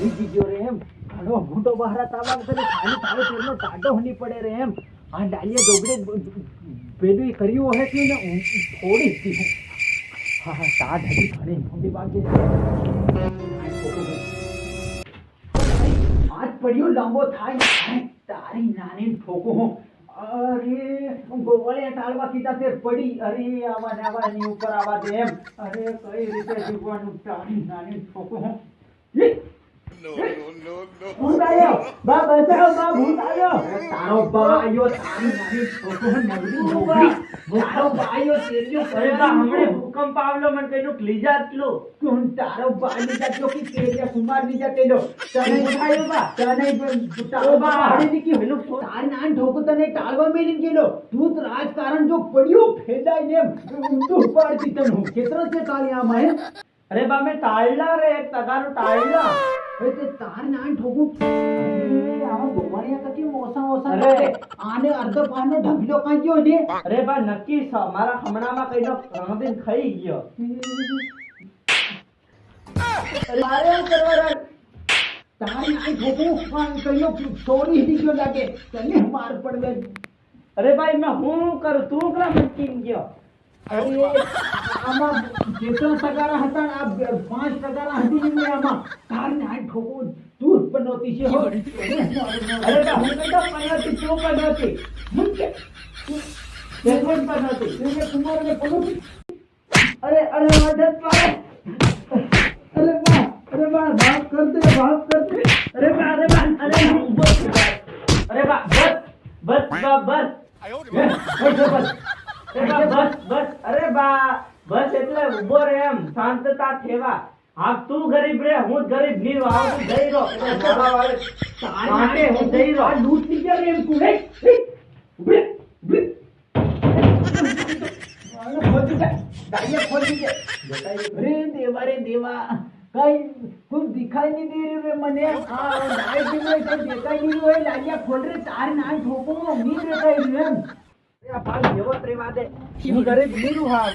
ખૂંટો બહાર તાવા વગર ખાલી તારો તેરનો ટાઢો હની પડે રે એમ. આ ડાલિયા જોગડે પેલું કર્યું હે કે ને થોડી જ હા હા, ટાઢ હતી, ઘણી મોટી પડ્યો લાંબો થાય તારી નાની ઠોકો હું અરે ટાળવા કીધા તે પડી. અરે, આવા ને આવા એની ઉપર આવા દે એમ. અરે, કઈ રીતે જીવવાનું તારી નાની ઠોકો હું! ભૂત આવ્યો બા બચાવો બા ભૂત આવ્યો તારો બા આવ્યો તારી હું નબળી નબળી તારો બા આવ્યો તેરિયો અરે બા હમણે ભૂકંપ આવલો મને કઈનું ક્લીજા એટલું કોણ તારો બા લીધા જો કે તેરિયા કુમાર લીધા તેલો તને ઉઠાયો બા? તને તારો બા. હાડી દીકી પેલું ફો- તારી નાન ઠોકો તને ટાળવા મેલીને ગયેલો તું રાજકારણ જો પડ્યો ફેદાઈને ઊંધું પાડતી તને હું. ખેતર છે તારી આમાં હે? અરે બા મેં ટાળલા રે એક તગારું ટાળલા અરે તે તાર ના ઠોકું. અરે આવા ગોવાણિયા કતી મોસા મોસા અરે. કરે. આને અર્ધ પાનો ઢગલો કાં ગયો ને? અરે બા નક્કી છે મારા હમણાંમાં કઈનો રમદીન ખાઈ ગયો. મારે એમ કરવાના તારી નાન ઠોકું આમ કયો ચોરી હિડી ગયો લાગે. તને માર પડવે. અરે ભાઈ મેં હું કરું? તું કલા મૂકીને ગયો? અરે આમાં જેટલા તગારા હતા ને આ બે- પાંચ તગારા હતી ને મેં આમાં તાર નાન ઠોકું તું જ પનોતી છે હો. અરે બા હું કઈનો પનોતી તું પનોતી હું કે તે કોણ પનોતી તેને કુમારને પનોતી અરે અરે મદદ પાડે અરે બા અરે બા માફ કર દે માફ કર દે અરે બા અરે બા અરે બા, ઊભો છું બા. અરે બા બસ બસ બા બસ હે, હે, જો બસ. બસ બસ. અરે બા બસ એટલે ઊભો રે એમ. શાંતતા થેવા. હા તું ગરીબ રે હું ગરીબ નહીં રહું. આવું તું જઈ રો મારા તારી હું જઈ રો રહ્યો લૂંટ લીધા એમ તું. રે, ઊભી ખોલી. અરે દેવા રે દેવા. કઈ કુછ દિખાઈ નહીં દે રે મને. આ ડાયટ में નહીં રહ્યું. એ ખોલ રે તાર નાન ઠોકો નહીં રે એમ. આ પાલ જેવો જ રહેવા દે હું ગરીબ નહીં રહું હા